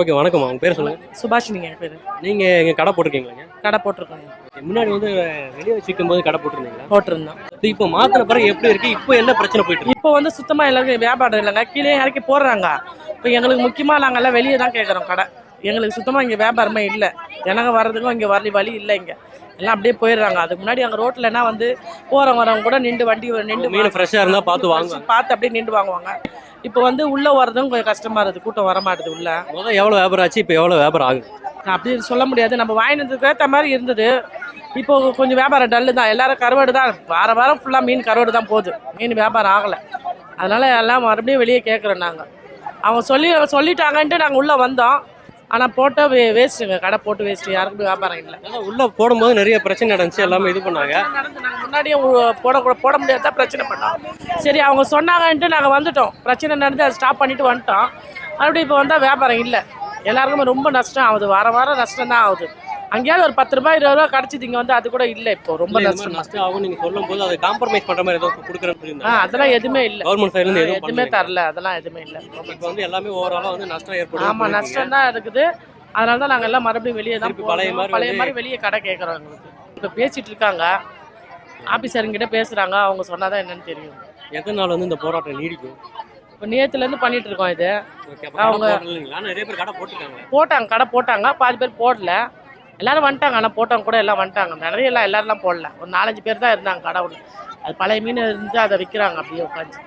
Okay வணக்கம்மா உங்க பேர் சொல்லுங்க. சுபாஷினிங்க என் பேர். நீங்க எங்க கடை போட்டிருக்கீங்களாங்க கடை போட்டிருக்கோங்க. முன்னாடி வந்து வெளியே வச்சு விற்கும் போது கடை போட்டிருந்தீங்களா? போட்டிருந்தோம். இப்போ மாத்தின பிறகு எப்படி இருக்கு? இப்போ என்ன பிரச்சனை போயிட்டு இருக்கு? இப்போ வந்து சுத்தமாக எல்லாருக்கும் வியாபாரம் இல்லைங்க. கீழே இறக்கி போடுறாங்க. இப்போ எங்களுக்கு முக்கியமாக நாங்கள் எல்லாம் வெளியே தான் கேட்குறோம் கடை. எங்களுக்கு சுத்தமாக இங்கே வியாபாரமே இல்லை. ஜனங்க வர்றதுக்கும் இங்கே வரலி வழி இல்லை இங்கே. எல்லாம் அப்படியே போயிடுறாங்க. அதுக்கு முன்னாடி அங்கே ரோட்லனா வந்து போகிறவங்க வரவங்க கூட நின்று வண்டி நின்று மீன் ஃப்ரெஷ்ஷா இருந்தா பார்த்து வாங்க பார்த்து அப்படியே நின்று வாங்குவாங்க. இப்போ வந்து உள்ளே வர்றதும் கொஞ்சம் கஷ்டமாக இருக்குது. கூட்டம் வர மாட்டுது உள்ள. முதல்ல எவ்வளவு வியாபாரம் ஆச்சு? இப்போ எவ்வளவு வியாபாரம் ஆகுது? நான் அப்படி சொல்ல முடியாது. நம்ம வாங்கினதுக்கு ஏற்ற மாதிரி இருந்தது. இப்போ கொஞ்சம் வியாபாரம் டல்லு தான். எல்லாரும் கருவாடு தான். வார வாரம் ஃபுல்லாக மீன் கருவாடு தான் போகுது. மீன் வியாபாரம் ஆகலை. அதனால எல்லாம் மறுபடியும் வெளியே கேட்குறோம் நாங்கள் அவங்க சொல்லி சொல்லிட்டாங்கன்ட்டு நாங்கள் உள்ளே வந்தோம். ஆனால் போட்டால் வே வேஸ்ட்டுங்க கடை போட்டு வேஸ்ட்டு யாருக்கும் வியாபாரம் இல்லை. அதான் உள்ள போடும்போது நிறைய பிரச்சனை நடந்துச்சு எல்லாமே இது பண்ணாங்க. நடந்து நாங்கள் முன்னாடியே போட போட முடியாது தான் பிரச்சனை பண்ணோம். சரி அவங்க சொன்னாங்கன்ட்டு நாங்கள் வந்துட்டோம். பிரச்சனை நடந்து அதை ஸ்டாப் பண்ணிட்டு வந்துட்டோம். மறுபடியும் இப்போ வந்தால் வியாபாரம் இல்லை. எல்லாருக்குமே ரொம்ப நஷ்டம் ஆகுது. வார வாரம் நஷ்டம் தான் ஆகுது. அங்கேயாவது ஒரு பத்து ரூபாய் இருபது ரூபா கிடச்சிது இங்கே வந்து அது கூட இல்லை இப்போ. ரொம்ப நஷ்டம் ஆகும் நீங்க சொல்லும் போது அதை காம்ப்ரமைஸ் பண்ற மாதிரி ஏதோ கொடுக்குறேன்னு ஆ அதெல்லாம் எதுவுமே இல்லை. கவர்மெண்ட் சைடுல இருந்து எதுவும் எதுவுமே தரல அதெல்லாம் எதுவுமே இல்லை. இப்போ வந்து எல்லாமே ஓவராலா வந்து நஷ்டம் ஏற்படும் ஆமாம் நஷ்டம் தான் இருக்குது. அதனால தான் நாங்கள் எல்லாம் மறுபடியும் வெளியே தான் பழைய. மாதிரி பழைய மாதிரி வெளியே கடை கேட்குறோம் எங்களுக்கு. இப்போ பேசிட்டு இருக்காங்க. ஆஃபீஸருங்கிட்ட பேசுகிறாங்க அவங்க சொன்னாதான் என்னன்னு தெரியும். எத்தனை நாள் வந்து இந்த போராட்டம் நீடிக்கும்? இப்போ நேற்றுலேருந்து பண்ணிட்டு இருக்கோம் இது. அவங்க- நிறைய பேர் கடை போட்டுருக்காங்க. போட்டாங்க கடை போட்டாங்க. பாதி பேர் போடல. எல்லாரும் வந்துட்டாங்க ஆனால் போட்டவங்க கூட எல்லாம் வந்துட்டாங்க. நிறைய எல்லாம் எல்லாருலாம் போடல. ஒரு நாலஞ்சு பேர் தான் இருந்தாங்க கடவுள். அது பழைய மீன் இருந்து அதை விற்கிறாங்க அப்படியே உட்காந்து